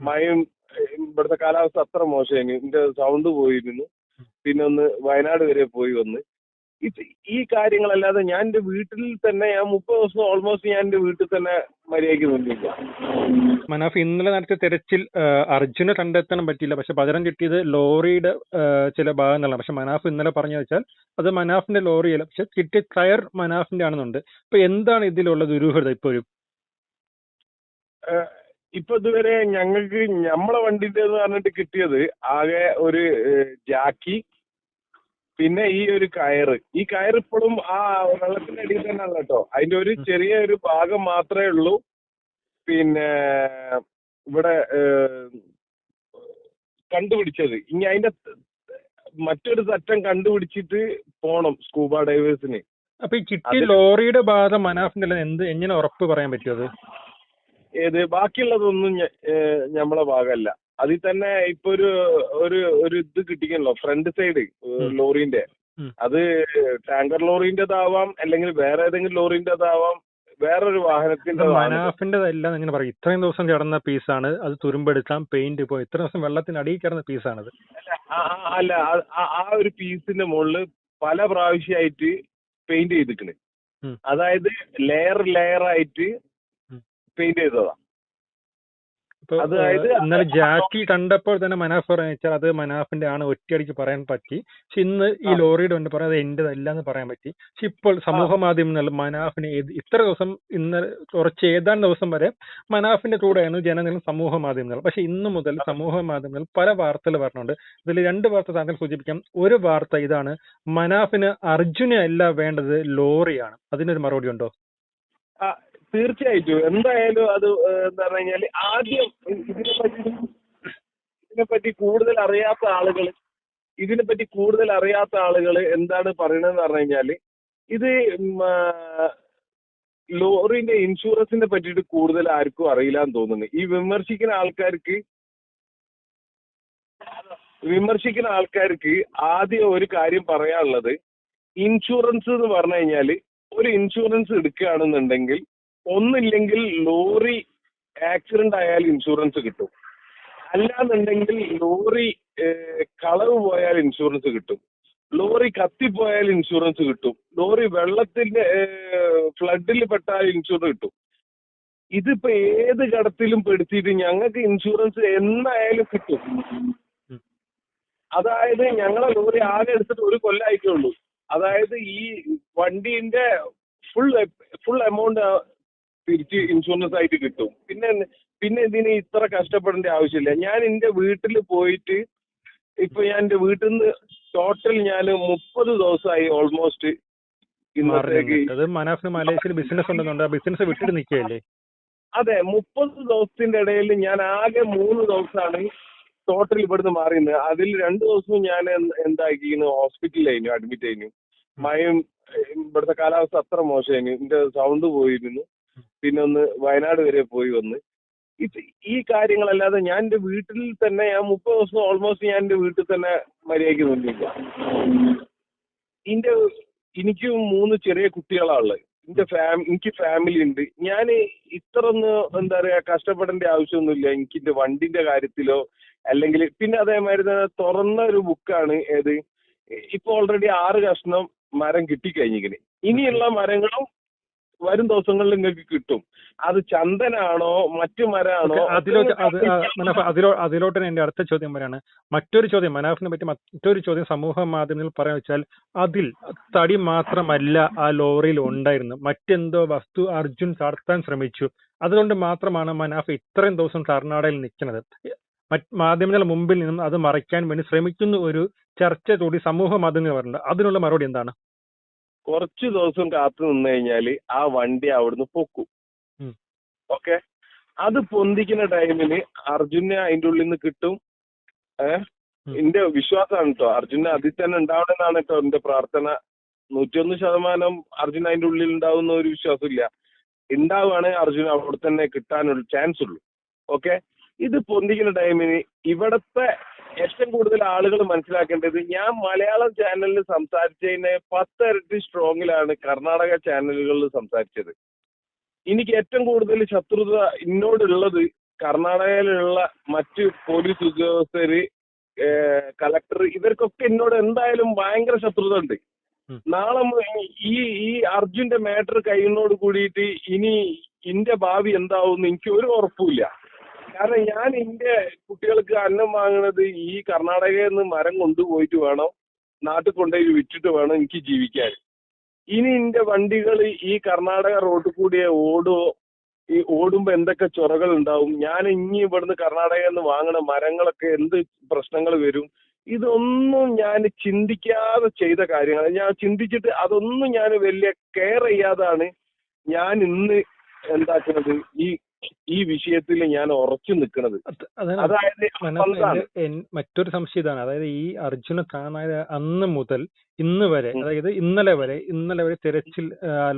മഴയും ഇവിടുത്തെ കാലാവസ്ഥ അത്ര മോശമായിരുന്നു എന്റെ സൗണ്ട് പോയിരുന്നു പിന്നെ ഒന്ന് വയനാട് വരെ പോയി വന്ന്. ഈ കാര്യങ്ങളല്ലാതെ ഞാൻ എന്റെ വീട്ടിൽ തന്നെ ഞാൻ മുപ്പത് ദിവസം ഓൾമോസ്റ്റ് ഞാൻ എന്റെ വീട്ടിൽ തന്നെ മര്യാദയ്ക്ക് നിന്നില്ല. മനാഫ് ഇന്നലെ നടത്തിയ തെരച്ചിൽ അർജുനെ കണ്ടെത്താൻ പറ്റിയില്ല. പക്ഷെ പകരം കിട്ടിയത് ലോറിയുടെ ചില ഭാഗങ്ങളാണ് പക്ഷെ മനാഫ് ഇന്നലെ പറഞ്ഞു വെച്ചാൽ അത് മനാഫിന്റെ ലോറിയല്ല. പക്ഷെ കിട്ടിയ ടയർ മനാഫിന്റെ ആണെന്നുണ്ട് അപ്പൊ എന്താണ് ഇതിലുള്ള ദുരൂഹത ഇപ്പോഴും? ഇപ്പൊ ഇതുവരെ ഞങ്ങൾക്ക് നമ്മളെ വണ്ടിന്റെ എന്ന് പറഞ്ഞിട്ട് കിട്ടിയത് ആകെ ഒരു ജാക്കി പിന്നെ ഈ ഒരു കയറ്. ഈ കയർ ഇപ്പോഴും ആ വെള്ളത്തിന്റെ അടിയിൽ തന്നെ ഉള്ള കേട്ടോ അതിന്റെ ഒരു ചെറിയ ഒരു ഭാഗം മാത്രമേ ഉള്ളൂ. പിന്നെ ഇവിടെ കണ്ടുപിടിച്ചത്. ഇനി അതിന്റെ മറ്റൊരു തറ്റം കണ്ടുപിടിച്ചിട്ട് പോണം സ്കൂബ ഡൈവേഴ്സിന്. അപ്പൊ ഈ ചിട്ടി ലോറിയുടെ ഭാഗം മനാഫിന്റെ എന്ത് എങ്ങനെ ഉറപ്പ് പറയാൻ പറ്റും അത്? ഏത് ബാക്കിയുള്ളതൊന്നും നമ്മളെ ഭാഗമല്ല. അതിൽ തന്നെ ഇപ്പൊ ഒരു ഒരു ഒരു ഇത് കിട്ടിക്കണല്ലോ ഫ്രണ്ട് സൈഡ്. ലോറിന്റെ. അത് ടാങ്കർ ലോറിന്റേതാവാം അല്ലെങ്കിൽ വേറെ ഏതെങ്കിലും ലോറിന്റേതാവാം വേറൊരു വാഹനത്തിന്റെ മനാഫിന്റെതല്ല എങ്ങനെ പറയും. ഇത്രയും ദിവസം കിടന്ന പീസാണ് അത് തുരുമ്പെടുക്കാം പെയിന്റ് ഇപ്പോ ഇത്ര ദിവസം വെള്ളത്തിന് അടിയിൽ കിടന്ന പീസാണത്. അല്ല ആ- ഒരു പീസിന്റെ മുകളിൽ പല പ്രാവശ്യമായിട്ട് പെയിന്റ് ചെയ്തിട്ടുണ്ട് അതായത് ലെയർ ലെയർ ആയിട്ട്. പെയിന്റ് ചെയ്തതാണ് അതായത് ഇന്നലെ ജാക്കി കണ്ടപ്പോൾ തന്നെ മനാഫ് പറഞ്ഞാൽ അത് മനാഫിന്റെ ആണ് ഒറ്റയടിക്ക് പറയാൻ പറ്റി. പക്ഷെ ഇന്ന് ഈ ലോറിയുടെ ഉണ്ട് പറയാം അത് എന്റേതല്ല എന്ന് പറയാൻ പറ്റി. പക്ഷെ ഇപ്പോൾ സമൂഹ മാധ്യമങ്ങളിൽ മനാഫിനെ ഇത്ര ദിവസം ഇന്നലെ കുറച്ച് ഏതാനും ദിവസം വരെ മനാഫിന്റെ കൂടെയാണ് ജനങ്ങൾ സമൂഹ മാധ്യമങ്ങൾ പക്ഷെ ഇന്ന് മുതൽ സമൂഹ മാധ്യമങ്ങൾ പല വാർത്തകൾ പറഞ്ഞുണ്ട് ഇതിൽ രണ്ട് വാർത്ത താങ്കൾ സൂചിപ്പിക്കാം. ഒരു വാർത്ത ഇതാണ് മനാഫിന് അർജുനെ അല്ല വേണ്ടത് ലോറിയാണ്. അതിനൊരു മറുപടി ഉണ്ടോ? തീർച്ചയായിട്ടും. എന്തായാലും അത് എന്താ പറഞ്ഞു കഴിഞ്ഞാൽ ആദ്യം ഇതിനെപ്പറ്റി ഇതിനെപ്പറ്റി കൂടുതൽ അറിയാത്ത ആളുകൾ ഇതിനെപ്പറ്റി കൂടുതൽ അറിയാത്ത ആളുകൾ എന്താണ് പറയണതെന്ന് പറഞ്ഞു കഴിഞ്ഞാൽ ഇത് ലോറിന്റെ ഇൻഷുറൻസിനെ പറ്റിയിട്ട് കൂടുതൽ ആർക്കും അറിയില്ല എന്ന് തോന്നുന്നു. ഈ വിമർശിക്കുന്ന ആൾക്കാർക്ക് വിമർശിക്കുന്ന ആൾക്കാർക്ക് ആദ്യം ഒരു കാര്യം പറയാനുള്ളത് ഇൻഷുറൻസ് എന്ന് പറഞ്ഞു കഴിഞ്ഞാൽ ഒരു ഇൻഷുറൻസ് എടുക്കുകയാണെന്നുണ്ടെങ്കിൽ ഒന്നില്ലെങ്കിൽ ലോറി ആക്സിഡന്റ് ആയാൽ ഇൻഷുറൻസ് കിട്ടും. അല്ലാന്നുണ്ടെങ്കിൽ ലോറി കളവ് പോയാൽ ഇൻഷുറൻസ് കിട്ടും. ലോറി കത്തിപ്പോയാൽ ഇൻഷുറൻസ് കിട്ടും. ലോറി വെള്ളത്തിന്റെ ഫ്ലഡിൽ പെട്ടാൽ ഇൻഷുറൻസ് കിട്ടും. ഇതിപ്പോ ഏത് കടത്തിലും പെടുത്തിയിട്ട് ഞങ്ങൾക്ക് ഇൻഷുറൻസ് എന്നായാലും കിട്ടും. അതായത് ഞങ്ങളെ ലോറി ആകെ എടുത്തിട്ട് ഒരു കൊല്ലായിട്ടേ ഉള്ളൂ. അതായത് ഈ വണ്ടീന്റെ ഫുൾ ഫുൾ എമൗണ്ട് തിരിച്ച് ഇൻഷുറൻസ് ആയിട്ട് കിട്ടും. പിന്നെ പിന്നെ ഇതിന് ഇത്ര കഷ്ടപ്പെടേണ്ട ആവശ്യമില്ല. ഞാൻ എന്റെ വീട്ടിൽ പോയിട്ട് ഇപ്പൊ ഞാൻ എന്റെ വീട്ടിൽ നിന്ന് ടോട്ടൽ ഞാൻ മുപ്പത് ദിവസമായി ഓൾമോസ്റ്റ് അത് മനാഫിന് മലേഷ്യയിൽ ബിസിനസ് ഉണ്ടെന്നുണ്ട്. ആ ബിസിനസ് വിട്ടിട്ട് നിൽക്കുകയല്ലേ? അതെ മുപ്പത് ദിവസത്തിന്റെ ഇടയിൽ ഞാൻ ആകെ മൂന്ന് ദിവസമാണ് ടോട്ടൽ ഇവിടുന്ന് മാറിയത് അതിൽ രണ്ട് ദിവസവും ഞാൻ എന്ത്- ഹോസ്പിറ്റലിൽ ഹോസ്പിറ്റലിലായിരുന്നു അഡ്മിറ്റ് ആയിരുന്നു. മഴയും ഏഹ്, ഇവിടുത്തെ കാലാവസ്ഥ അത്ര മോശമായിരുന്നു. എന്റെ സൗണ്ട് പോയിരുന്നു. പിന്നെ ഒന്ന് വയനാട് വരെ പോയി വന്ന്. ഈ കാര്യങ്ങളല്ലാതെ ഞാൻ എന്റെ വീട്ടിൽ തന്നെ ഞാൻ മുപ്പത് ദിവസം ഓൾമോസ്റ്റ് ഞാൻ എന്റെ വീട്ടിൽ തന്നെ മര്യാദയ്ക്ക് നിന്നില്ല. എന്റെ എനിക്ക് മൂന്ന് ചെറിയ കുട്ടികളാണുള്ളത് എന്റെ ഫാമി എനിക്ക് ഫാമിലി ഉണ്ട്. ഞാൻ ഇത്ര ഒന്ന് എന്താ പറയാ കഷ്ടപ്പെടേണ്ട ആവശ്യമൊന്നുമില്ല. എനിക്ക് എന്റെ വണ്ടിന്റെ കാര്യത്തിലോ അല്ലെങ്കിൽ പിന്നെ അതേമാതിരി തന്നെ തുറന്ന ഒരു ബുക്കാണ് ഏത്? ഇപ്പൊ ഓൾറെഡി ആറ് കഷ്ണം മരം കിട്ടിക്കഴിഞ്ഞിങ്ങനെ ഇനിയുള്ള മരങ്ങളും വരും ദിവസങ്ങളിൽ നിങ്ങൾക്ക് കിട്ടും. അത് ചന്ദനാണോ മറ്റു മരാണോ? അതിലോട്ട് മനാഫ് അതിലോ അതിലോട്ട് എന്റെ അടുത്ത ചോദ്യം വരാണ്. മറ്റൊരു ചോദ്യം മനാഫിനെ പറ്റി മറ്റൊരു ചോദ്യം സമൂഹ മാധ്യമങ്ങളിൽ പറയാൻ വെച്ചാൽ അതിൽ തടി മാത്രമല്ല ആ ലോറിയിൽ ഉണ്ടായിരുന്നു. മറ്റെന്തോ വസ്തു അർജുൻ കടത്താൻ ശ്രമിച്ചു. അതുകൊണ്ട് മാത്രമാണ് മനാഫ് ഇത്രയും ദിവസം കർണാടകയിൽ നിൽക്കുന്നത്. മറ്റ് മാധ്യമങ്ങളുടെ മുമ്പിൽ നിന്നും അത് മറയ്ക്കാൻ വേണ്ടി ശ്രമിക്കുന്ന ഒരു ചർച്ച കൂടി സമൂഹ മാധ്യമങ്ങൾ പറയുന്നുണ്ട് അതിനുള്ള മറുപടി എന്താണ്? കുറച്ച് ദിവസം കാത്തു നിന്ന് കഴിഞ്ഞാൽ ആ വണ്ടി അവിടുന്ന് പൊക്കും. ഓക്കെ? അത് പൊന്തിക്കുന്ന ടൈമിന് അർജുനെ അതിന്റെ ഉള്ളിൽ നിന്ന് കിട്ടും ഏഹ്. എന്റെ വിശ്വാസമാണ് കേട്ടോ അർജുന അതിൽ തന്നെ ഉണ്ടാവണമെന്നാണ് കേട്ടോ എന്റെ പ്രാർത്ഥന. നൂറ്റിയൊന്ന് ശതമാനം അർജുന അതിന്റെ ഉള്ളിൽ ഉണ്ടാവുന്ന ഒരു വിശ്വാസമില്ല. ഉണ്ടാവുകയാണെങ്കിൽ അർജുന അവിടെ തന്നെ കിട്ടാനുള്ള ചാൻസ് ഉള്ളൂ. ഓക്കെ? ഇത് പൊന്തിക്കുന്ന ടൈമിന് ഇവിടത്തെ ഏറ്റവും കൂടുതൽ ആളുകൾ മനസ്സിലാക്കേണ്ടത് ഞാൻ മലയാളം ചാനലിൽ സംസാരിച്ചതിന് പത്തരട്ടി സ്ട്രോങ്ങിലാണ് കർണാടക ചാനലുകളിൽ സംസാരിച്ചത്. എനിക്ക് ഏറ്റവും കൂടുതൽ ശത്രുത എന്നോടുള്ളത് കർണാടകയിലുള്ള മറ്റ് പോലീസ് ഉദ്യോഗസ്ഥര് കളക്ടർ ഇവർക്കൊക്കെ എന്നോട് എന്തായാലും ഭയങ്കര ശത്രുത ഉണ്ട് നാളെ ഈ ഈ അർജുന്റെ മാറ്റർ കഴിയുന്നോട് കൂടിയിട്ട് ഇനി ഇന്റെ ഭാവി എന്താവും എനിക്ക് ഒരു ഉറപ്പുമില്ല കാരണം ഞാൻ എന്റെ കുട്ടികൾക്ക് അന്നം വാങ്ങുന്നത് ഈ കർണാടകയിൽ നിന്ന് മരം കൊണ്ടുപോയിട്ട് വേണം നാട്ടിൽ കൊണ്ടുപോയി വിറ്റിട്ട് വേണം എനിക്ക് ജീവിക്കാൻ. ഇനി എന്റെ വണ്ടികൾ ഈ കർണാടക റോഡിൽ കൂടി ഓടുവോ ഈ ഓടുമ്പോ എന്തൊക്കെ ചൊറകൾ ഉണ്ടാവും? ഞാൻ ഇനി ഇവിടുന്ന് കർണാടകയിൽ നിന്ന് വാങ്ങണ മരങ്ങളൊക്കെ എന്ത് പ്രശ്നങ്ങൾ വരും? ഇതൊന്നും ഞാൻ ചിന്തിക്കാതെ ചെയ്ത കാര്യങ്ങൾ ഞാൻ ചിന്തിച്ചിട്ട് അതൊന്നും ഞാൻ വലിയ കെയർ ചെയ്യാതാണ് ഞാൻ ഇന്ന് എന്താക്കുന്നത്? ഈ ഈ വിഷയത്തിൽ ഞാൻ ഉറച്ചു നിൽക്കുന്നത് അതായത് മറ്റൊരു സംശയം ഇതാണ്. അതായത് ഈ അർജുന കാണാൻ അന്ന് മുതൽ ഇന്ന് വരെ അതായത് ഇന്നലെ വരെ ഇന്നലെ വരെ തിരച്ചിൽ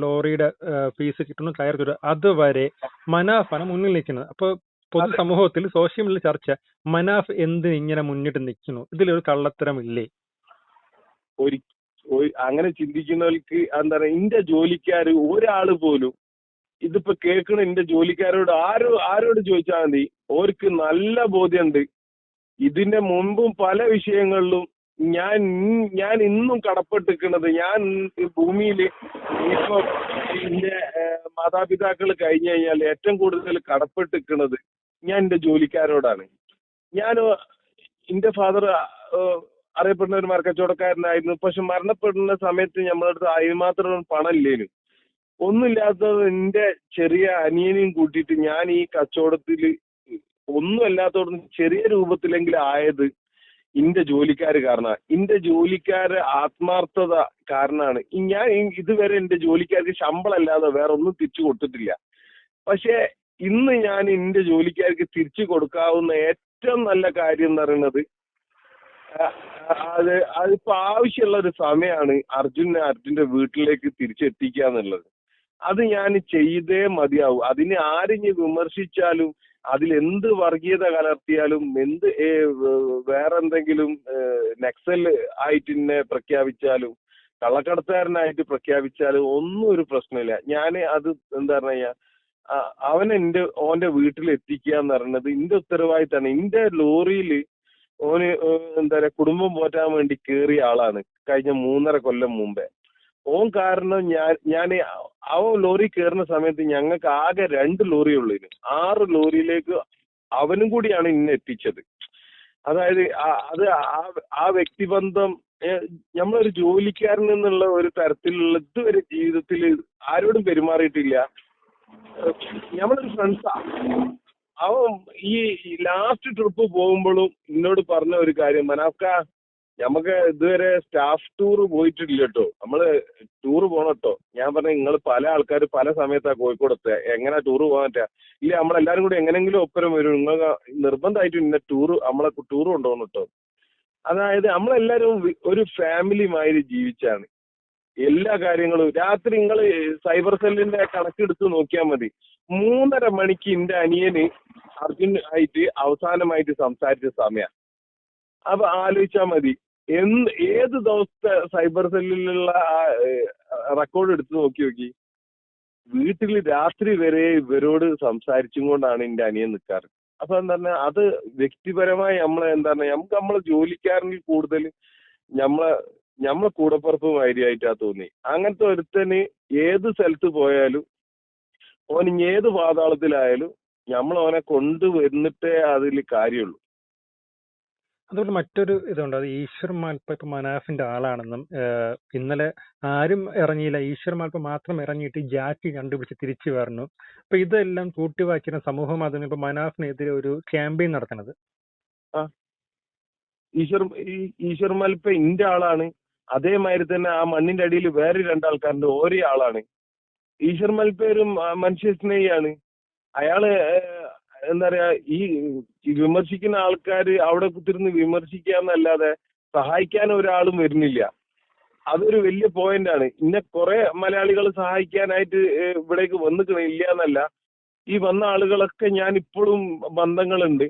ലോറിയുടെ ഫീസ് കിട്ടുന്നു കയർ തുര അതുവരെ മനാഫാണ് മുന്നിൽ നിൽക്കുന്നത്. അപ്പൊ പൊതുസമൂഹത്തിൽ സോഷ്യൽ മീഡിയ ചർച്ച മനാഫ് എന്തിന് ഇങ്ങനെ മുന്നിട്ട് നിൽക്കുന്നു? ഇതിലൊരു കള്ളത്തരമില്ലേ? അങ്ങനെ ചിന്തിക്കുന്നവർക്ക് എന്താ പറയാ ഇന്റെ ജോലിക്കാര് ഒരാൾ പോലും ഇതിപ്പോ കേൾക്കണ എന്റെ ജോലിക്കാരോട് ആരോ ആരോട് ചോദിച്ചാൽ മതി? ഓർക്ക് നല്ല ബോധ്യമുണ്ട് ഇതിന്റെ മുമ്പും പല വിഷയങ്ങളിലും ഞാൻ ഞാൻ ഇന്നും കടപ്പെട്ടിരിക്കുന്നത് ഞാൻ ഭൂമിയിൽ ഇപ്പൊ എന്റെ മാതാപിതാക്കൾ കഴിഞ്ഞു കഴിഞ്ഞാൽ ഏറ്റവും കൂടുതൽ കടപ്പെട്ടിരിക്കുന്നത് ഞാൻ എന്റെ ജോലിക്കാരോടാണ്. ഞാൻ എന്റെ ഫാദർ അറിയപ്പെടുന്ന ഒരു മരക്കച്ചവടക്കാരനായിരുന്നു. പക്ഷെ മരണപ്പെടുന്ന സമയത്ത് നമ്മളടുത്ത് അതിന് അതിമാത്രം പണം ഇല്ലേനു ഒന്നുമില്ലാത്തത് എന്റെ ചെറിയ അനിയനെയും കൂട്ടിയിട്ട് ഞാൻ ഈ കച്ചവടത്തിൽ ഒന്നുമല്ലാത്തോടൊന്നും ചെറിയ രൂപത്തിലെങ്കിലും ആയത് ഇന്റെ ജോലിക്കാര് കാരണമാണ്. ഇന്റെ ജോലിക്കാര് ആത്മാർത്ഥത കാരണമാണ്. ഞാൻ ഇതുവരെ എന്റെ ജോലിക്കാർക്ക് ശമ്പളം അല്ലാതെ വേറെ ഒന്നും തിരിച്ചു കൊടുത്തിട്ടില്ല. പക്ഷെ ഇന്ന് ഞാൻ എന്റെ ജോലിക്കാർക്ക് തിരിച്ചു കൊടുക്കാവുന്ന ഏറ്റവും നല്ല കാര്യം എന്ന് പറയുന്നത് അത് അതിപ്പോ ആവശ്യമുള്ള ഒരു സമയമാണ് അർജുനെ അർജുന്റെ വീട്ടിലേക്ക് തിരിച്ചെത്തിക്കുക എന്നുള്ളത്. അത് ഞാൻ ചെയ്തേ മതിയാവും. അതിനെ ആരിഞ്ഞ് വിമർശിച്ചാലും അതിൽ എന്ത് വർഗീയത കലർത്തിയാലും എന്ത് വേറെന്തെങ്കിലും നക്സൽ ആയിട്ട് എന്നെ പ്രഖ്യാപിച്ചാലും കള്ളക്കടത്തുകാരനായിട്ട് പ്രഖ്യാപിച്ചാലും ഒന്നും ഒരു പ്രശ്നമില്ല. ഞാൻ അത് എന്താ പറഞ്ഞാ അവൻ എന്റെ ഓന്റെ വീട്ടിൽ എത്തിക്കുക എന്ന് പറയുന്നത് എന്റെ ഉത്തരവാദിത്തമാണ്. എന്റെ ലോറിയിൽ ഓന് എന്താ പറയാ കുടുംബം പോറ്റാൻ വേണ്ടി കേറിയ ആളാണ് കഴിഞ്ഞ മൂന്നര കൊല്ലം മുമ്പേ. ഓൻ കാരണം ഞാൻ ഞാൻ അവൻ ലോറി കയറുന്ന സമയത്ത് ഞങ്ങൾക്ക് ആകെ രണ്ട് ലോറി ഉള്ളതിന് ആറ് ലോറിയിലേക്ക് അവനും കൂടിയാണ് ഇന്ന് എത്തിച്ചത്. അതായത് അത് ആ- ആ വ്യക്തിബന്ധം നമ്മളൊരു ജോലിക്കാരൻ എന്നുള്ള ഒരു തരത്തിലുള്ള ഇതുവരെ ജീവിതത്തിൽ ആരോടും പെരുമാറിയിട്ടില്ല. ഞമ്മളൊരു ഫ്രണ്ട്സാ അവൻ ഈ ലാസ്റ്റ് ട്രിപ്പ് പോകുമ്പോഴും എന്നോട് പറഞ്ഞ ഒരു കാര്യം മനാഫ്ക നമുക്ക് ഇതുവരെ സ്റ്റാഫ് ടൂർ പോയിട്ടില്ല കേട്ടോ നമ്മൾ ടൂർ പോണം കേട്ടോ ഞാൻ പറഞ്ഞ നിങ്ങൾ പല ആൾക്കാർ പല സമയത്താ കോഴിക്കോട് എത്തുക. എങ്ങനെ ടൂർ പോകാൻ ഇല്ല നമ്മളെല്ലാരും കൂടി എങ്ങനെങ്കിലും ഒപ്പരം വരും. നിങ്ങൾ നിർബന്ധമായിട്ടും ഇന്ന ടൂർ നമ്മളെ ടൂർ കൊണ്ടുപോകണം കേട്ടോ അതായത് നമ്മളെല്ലാരും ഒരു ഫാമിലി മാതിരി ജീവിച്ചാണ്. എല്ലാ കാര്യങ്ങളും. രാത്രി നിങ്ങൾ സൈബർ സെല്ലിന്റെ കണക്കെടുത്ത് നോക്കിയാൽ മതി. മൂന്നര മണിക്ക് എന്റെ അനിയന് അർജുൻ ആയിട്ട് അവസാനമായിട്ട് സംസാരിച്ച സമയം. അപ്പൊ ആലോചിച്ചാ മതി. എന്ത് ഏത് ദിവസത്തെ സൈബർ സെല്ലിലുള്ള ആ റെക്കോർഡ് എടുത്ത് നോക്കി നോക്കി. വീട്ടിൽ രാത്രി വരെ ഇവരോട് സംസാരിച്ചും കൊണ്ടാണ് എന്റെ അനിയൻ നിൽക്കാറ് അപ്പൊ എന്താ പറഞ്ഞാൽ അത് വ്യക്തിപരമായി നമ്മൾ എന്താ പറഞ്ഞാൽ നമുക്ക് നമ്മളെ ജോലിക്കാരനിൽ കൂടുതൽ നമ്മളെ നമ്മളെ കൂടപ്പുറപ്പ് മാതിരിയായിട്ടാ തോന്നി. അങ്ങനത്തെ ഒരുത്തന് ഏത് സ്ഥലത്ത് പോയാലും ഓൻ ഏത് പാതാളത്തിലായാലും നമ്മൾ അവനെ കൊണ്ടുവന്നിട്ടേ അതിൽ കാര്യമുള്ളൂ. അതുപോലെ മറ്റൊരു ഇതുണ്ട്. അത് ഈശ്വർ മാൽപ്പ ഇപ്പൊ മനാഫിന്റെ ആളാണെന്നും ഇന്നലെ ആരും ഇറങ്ങിയില്ല. ഈശ്വർ മാൽപ്പ മാത്രം ഇറങ്ങിയിട്ട് ജാറ്റി കണ്ടുപിടിച്ച് തിരിച്ചു വരണം. അപ്പൊ ഇതെല്ലാം കൂട്ടിവാക്കിയ സമൂഹ മാധ്യമം ഇപ്പൊ മനാഫിനെതിരെ ഒരു ക്യാമ്പയിൻ നടത്തണത് ഈശ്വർ ഈ- ഈശ്വർ മൽപ്പ ഇന്റെ ആളാണ്. അതേമാതിരി തന്നെ ആ മണ്ണിന്റെ അടിയിൽ വേറെ രണ്ടാൾക്കാരുടെ ഓരോ ആളാണ്. ഈശ്വർ മൽപ്പ ഒരു മനുഷ്യ സ്നേഹിയാണ്. അയാൾ എന്താ പറയാ ഈ വിമർശിക്കുന്ന ആൾക്കാർ അവിടെ കുത്തിരുന്ന് വിമർശിക്കാന്നല്ലാതെ സഹായിക്കാൻ ഒരാളും വരുന്നില്ല. അതൊരു വലിയ പോയിന്റ് ആണ്. ഇന്നെ കുറെ മലയാളികൾ സഹായിക്കാനായിട്ട് ഇവിടേക്ക് വന്നിക്കണ ഇല്ല എന്നല്ല. ഈ വന്ന ആളുകളൊക്കെ ഞാൻ ഇപ്പോഴും ബന്ധങ്ങളുണ്ട്.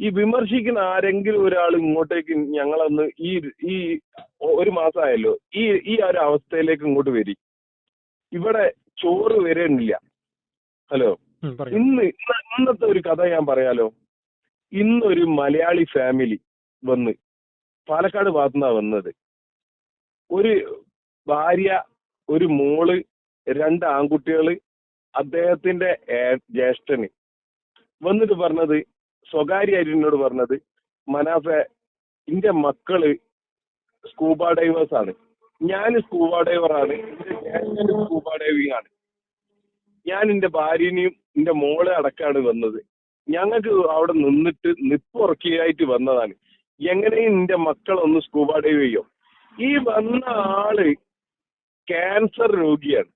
ഈ വിമർശിക്കുന്ന ആരെങ്കിലും ഒരാൾ ഇങ്ങോട്ടേക്ക് ഞങ്ങളൊന്ന് ഈ ഈ ഒരു മാസമായല്ലോ ഈ ഈ ഒരു അവസ്ഥയിലേക്ക് ഇങ്ങോട്ട് വരി. ഇവിടെ ചോറ് വരുന്നില്ല ഹലോ? ഇന്ന് ഇന്ന് ഇന്നത്തെ ഒരു കഥ ഞാൻ പറയാലോ? ഇന്നൊരു മലയാളി ഫാമിലി വന്ന് പാലക്കാട് ഭാഗത്തുനിന്നാ വന്നത്. ഒരു ഭാര്യ ഒരു മോൾ രണ്ട് ആൺകുട്ടികൾ അദ്ദേഹത്തിന്റെ ജ്യേഷ്ഠന്. വന്നിട്ട് പറഞ്ഞത് സ്വകാര്യമായിട്ട് എന്നോട് പറഞ്ഞത് മനാഫെ എന്റെ മക്കൾ സ്കൂബ ഡൈവേഴ്സ് ആണ്. ഞാൻ സ്കൂബ ഡൈവർ ആണ് സ്കൂബ ഡൈവിംഗ് ആണ്. ഞാൻ എന്റെ ഭാര്യനെയും എന്റെ മോളെ അടക്കാണ് വന്നത്. ഞങ്ങൾക്ക് അവിടെ നിന്നിട്ട് നിപ്പുറക്കിയായിട്ട് വന്നതാണ്. എങ്ങനെയും എന്റെ മക്കളൊന്ന് സ്കൂബ ഡൈവ് ചെയ്യും. ഈ വന്ന ആൾ ക്യാൻസർ രോഗിയാണ്.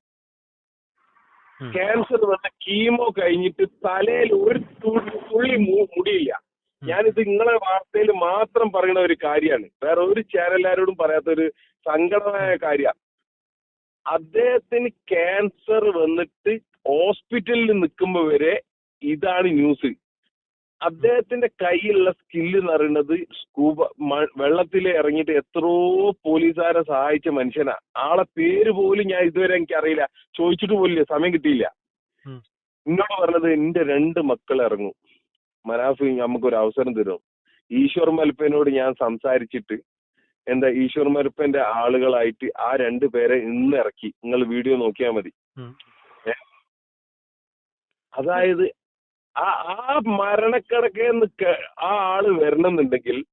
ക്യാൻസർ വന്ന കീമോ കഴിഞ്ഞിട്ട് തലയിൽ ഒരു തുള്ളി മുടിയില്ല. ഞാനിത് നിങ്ങളെ വാർത്തയിൽ മാത്രം പറയുന്ന ഒരു കാര്യമാണ്. വേറെ ഒരു ചാനലുകാരോടും പറയാത്ത ഒരു സങ്കടമായ കാര്യമാണ് അദ്ദേഹത്തിന് ക്യാൻസർ വന്നിട്ട് ഹോസ്പിറ്റലിൽ നിൽക്കുമ്പോൾ വരെ ഇതാണ് ന്യൂസ് അദ്ദേഹത്തിന്റെ കയ്യിലുള്ള സ്കില്ല് എന്ന് പറയുന്നത് സ്കൂബ വെള്ളത്തിൽ ഇറങ്ങിയിട്ട് എത്രയോ പോലീസുകാരെ സഹായിച്ച മനുഷ്യനാ. ആളെ പേര് പോലും ഞാൻ ഇതുവരെ എനിക്ക് അറിയില്ല ചോദിച്ചിട്ട് പോലില്ല സമയം കിട്ടിയില്ല. എന്നോട് പറഞ്ഞത് എന്റെ രണ്ട് മക്കൾ ഇറങ്ങും. മനാഫ് നമുക്കൊരു അവസരം തരും ഈശ്വർ മൽപ്പനോട് ഞാൻ സംസാരിച്ചിട്ട് എന്താ ഈശ്വർ മൽപ്പന്റെ ആളുകളായിട്ട് ആ രണ്ട് പേരെ ഇന്ന് ഇറക്കി. നിങ്ങൾ വീഡിയോ നോക്കിയാൽ മതി. അതായത് ആ ആ മരണക്കിടക്കേന്ന് ക- ആ ആൾ വരണമെന്നുണ്ടെങ്കിൽ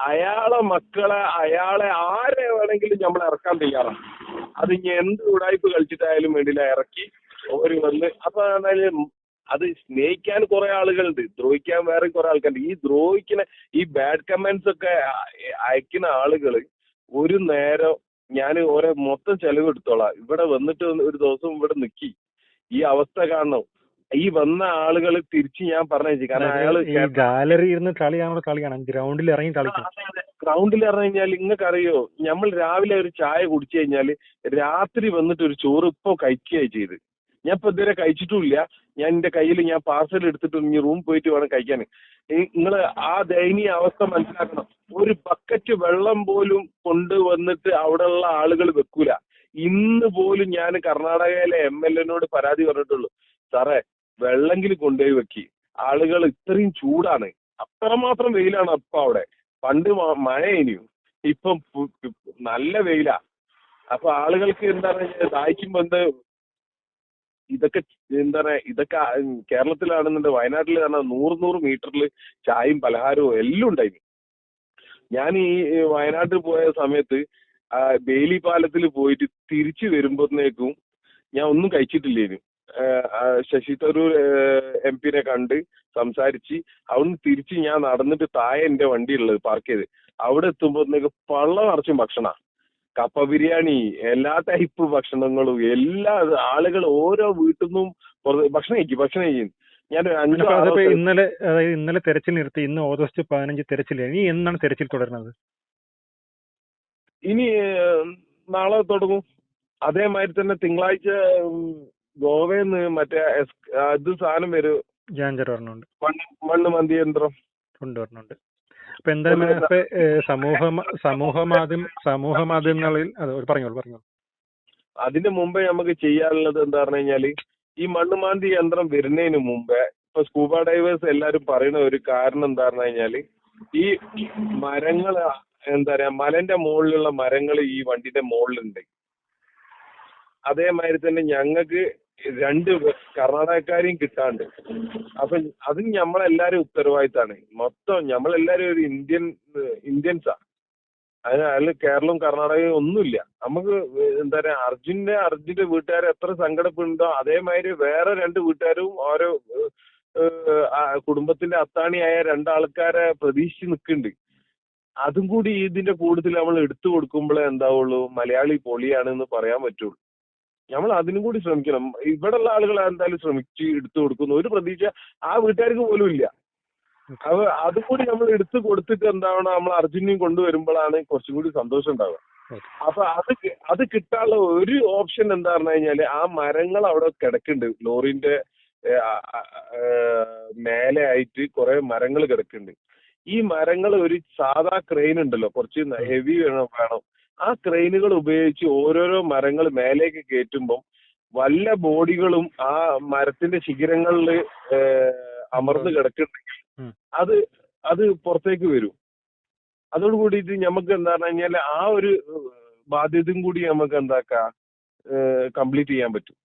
അയാളെ മക്കളെ അയാളെ ആരെ വേണമെങ്കിലും നമ്മൾ ഇറക്കാൻ തയ്യാറാണ്. അത് ഇനി എന്ത് ഉടായ്പ് കളിച്ചിട്ടായാലും വേണ്ടിയില്ല ഇറക്കി ഓര് വന്ന്. അപ്പൊ അത് സ്നേഹിക്കാൻ കുറെ ആളുകളുണ്ട് ദ്രോഹിക്കാൻ വേറെ കുറെ ആൾക്കാരുണ്ട്. ഈ ദ്രോഹിക്കുന്ന ഈ ബാഡ് കമന്റ്സ് ഒക്കെ അയ- അയക്കുന്ന ആളുകൾ ഒരു നേരം ഞാൻ ഓരോ മൊത്തം ചെലവ് എടുത്തോളാം ഇവിടെ വന്നിട്ട് ഒരു ദിവസം ഇവിടെ നിക്കി. ഈ അവസ്ഥ കാണണം. ഈ വന്ന ആളുകൾ തിരിച്ച് ഞാൻ പറഞ്ഞു കാരണം അയാൾ ഈ ഗാലറി ഇരുന്ന് കളിയാണോ. കളിയാണ് ഗ്രൗണ്ടിൽ ഇറങ്ങി കളിക്കും. ഗ്രൗണ്ടിൽ ഇറങ്ങി കഴിഞ്ഞാൽ നിങ്ങൾക്ക് അറിയോ നമ്മൾ രാവിലെ ഒരു ചായ കുടിച്ചു കഴിഞ്ഞാൽ രാത്രി വന്നിട്ട് ഒരു ചോറ് ഇപ്പൊ കഴിക്കുകയാണ് ചെയ്ത്. ഞാൻ ഇപ്പൊ ഇതുവരെ കഴിച്ചിട്ടുമില്ല. ഞാൻ എന്റെ കയ്യിൽ ഞാൻ പാർസൽ എടുത്തിട്ട് ഇനി റൂം പോയിട്ട് വേണം കഴിക്കാൻ നിങ്ങൾ ആ ദയനീയ അവസ്ഥ മനസ്സിലാക്കണം. ഒരു ബക്കറ്റ് വെള്ളം പോലും കൊണ്ടുവന്നിട്ട് അവിടെയുള്ള ആളുകൾ വെക്കൂല. ഇന്ന് പോലും ഞാൻ കർണാടകയിലെ എം എൽ എനോട് പരാതി പറഞ്ഞിട്ടുള്ളൂ. സാറേ വെള്ളെങ്കിലും കൊണ്ടുപോയി വെക്കി. ആളുകൾ ഇത്രയും ചൂടാണ്. അത്രമാത്രം വെയിലാണ് ഇപ്പൊ അവിടെ. പണ്ട് മഴ ഇനിയും ഇപ്പം നല്ല വെയിലാ. അപ്പൊ ആളുകൾക്ക് എന്താ പറയുക ദാഹിക്കുമ്പോ എന്ത്? ഇതൊക്കെ എന്താ പറയാ ഇതൊക്കെ കേരളത്തിലാണെന്നുണ്ട് വയനാട്ടിൽ പറഞ്ഞാൽ നൂറ് നൂറ് മീറ്ററിൽ ചായയും പലഹാരവും എല്ലാം ഉണ്ടായിരുന്നു ഞാൻ ഈ വയനാട്ടിൽ പോയ സമയത്ത് ബേലി പാലത്തിൽ പോയിട്ട് തിരിച്ചു വരുമ്പോഴത്തേക്കും ഞാൻ ഒന്നും ആ ശശി തരൂർ എം പിനെ കണ്ട് സംസാരിച്ച് അവിടുന്ന് തിരിച്ച് ഞാൻ നടന്നിട്ട് താഴെ എന്റെ വണ്ടി ഉള്ളത് പാർക്ക് ചെയ്ത്. അവിടെ എത്തുമ്പോഴത്തേക്ക് പള്ള നിറച്ചും ഭക്ഷണ. കപ്പ ബിരിയാണി എല്ലാ ടൈപ്പ് ഭക്ഷണങ്ങളും എല്ലാ ആളുകൾ ഓരോ വീട്ടിൽ നിന്നും ഭക്ഷണം കഴിക്കും ഭക്ഷണം കഴിക്കും. ഞാൻ ഇന്നലെ അതായത് ഇന്നലെ തെരച്ചിൽ നിർത്തി ഇന്ന് ഓഗസ്റ്റ് പതിനഞ്ച് തെരച്ചിൽ ഇനി എന്നാണ് തെരച്ചിൽ തുടരുന്നത്? ഇനി നാളെ തുടങ്ങും. അതേമാതിരി തന്നെ തിങ്കളാഴ്ച ഗോവയിൽ മറ്റേ ഇത് സാധനം വരും. ജാഞ്ചർ പറഞ്ഞുണ്ട് മണ്ണ് മന്തി യന്ത്രം കൊണ്ടുവരുന്നുണ്ട്. അപ്പൊ എന്തായാലും സമൂഹ സമൂഹ മാധ്യമ സമൂഹ മാധ്യമങ്ങളിൽ അത് പറഞ്ഞോളൂ പറഞ്ഞോളൂ. അതിന്റെ മുമ്പേ നമുക്ക് ചെയ്യാനുള്ളത് എന്താ പറഞ്ഞു കഴിഞ്ഞാൽ ഈ മണ്ണ് മാന്തി യന്ത്രം വരുന്നതിന് മുമ്പേ ഇപ്പൊ സ്കൂബ ഡൈവേഴ്സ് എല്ലാരും പറയുന്ന ഒരു കാരണം എന്താ പറഞ്ഞു കഴിഞ്ഞാൽ ഈ മരങ്ങൾ എന്താ പറയാ മലന്റെ മുകളിലുള്ള മരങ്ങൾ ഈ വണ്ടിന്റെ മുകളിലുണ്ട്. അതേമാതിരി തന്നെ ഞങ്ങൾക്ക് രണ്ട് കർണാടകക്കാരെയും കിട്ടാണ്ട്. അപ്പൊ അത് നമ്മളെല്ലാരും ഉത്തരവാദിത്താണ്. മൊത്തം നമ്മളെല്ലാരും ഒരു ഇന്ത്യൻ ഇന്ത്യൻസാ അതിന് അതിൽ കേരളവും കർണാടകയും ഒന്നുമില്ല. നമുക്ക് എന്താ പറയാ അർജുന്റെ അർജുന്റെ വീട്ടുകാർ എത്ര സങ്കടപ്പെടുന്നുണ്ടോ അതേമാതിരി വേറെ രണ്ട് വീട്ടുകാരും ഓരോ കുടുംബത്തിന്റെ അത്താണിയായ രണ്ടാൾക്കാരെ പ്രതീക്ഷിച്ച് നിൽക്കുന്നുണ്ട്. അതും കൂടി ഇതിന്റെ കൂടുതൽ നമ്മൾ എടുത്തു കൊടുക്കുമ്പോഴേ എന്താവുള്ളൂ മലയാളി പൊളിയാണെന്ന് പറയാൻ പറ്റുള്ളൂ. നമ്മൾ അതിനും കൂടി ശ്രമിക്കണം. ഇവിടെയുള്ള ആളുകൾ എന്തായാലും ശ്രമിച്ച് എടുത്തു കൊടുക്കുന്നു. ഒരു പ്രതീക്ഷ ആ വീട്ടുകാർക്ക് പോലും ഇല്ല. അത് അതും കൂടി നമ്മൾ എടുത്തു കൊടുത്തിട്ട് എന്താണ് നമ്മൾ അർജുനെയും കൊണ്ടുവരുമ്പോഴാണ് കുറച്ചും കൂടി സന്തോഷം ഉണ്ടാവുക. അപ്പൊ അത് അത് കിട്ടാനുള്ള ഒരു ഓപ്ഷൻ എന്താ പറഞ്ഞു കഴിഞ്ഞാൽ ആ മരങ്ങൾ അവിടെ കിടക്കുന്നുണ്ട്. ലോറിന്റെ മേലെ ആയിട്ട് കുറെ മരങ്ങൾ കിടക്കുന്നുണ്ട്. ഈ മരങ്ങൾ ഒരു സാധാ ക്രെയിൻ ഉണ്ടല്ലോ. കുറച്ച് ഹെവി വേണം വേണം. ആ ക്രെയിനുകൾ ഉപയോഗിച്ച് ഓരോരോ മരങ്ങൾ മേലേക്ക് കയറ്റുമ്പം വല്ല ബോഡികളും ആ മരത്തിന്റെ ശിഖരങ്ങളിൽ അമർന്ന് കിടക്കുന്നുണ്ടെങ്കിൽ അത് അത് പുറത്തേക്ക് വരും. അതോട് കൂടിയിട്ട് നമുക്ക് എന്താ പറഞ്ഞു കഴിഞ്ഞാൽ ആ ഒരു ബാധ്യതയും കൂടി നമുക്ക് എന്താക്കാം കംപ്ലീറ്റ് ചെയ്യാൻ പറ്റും.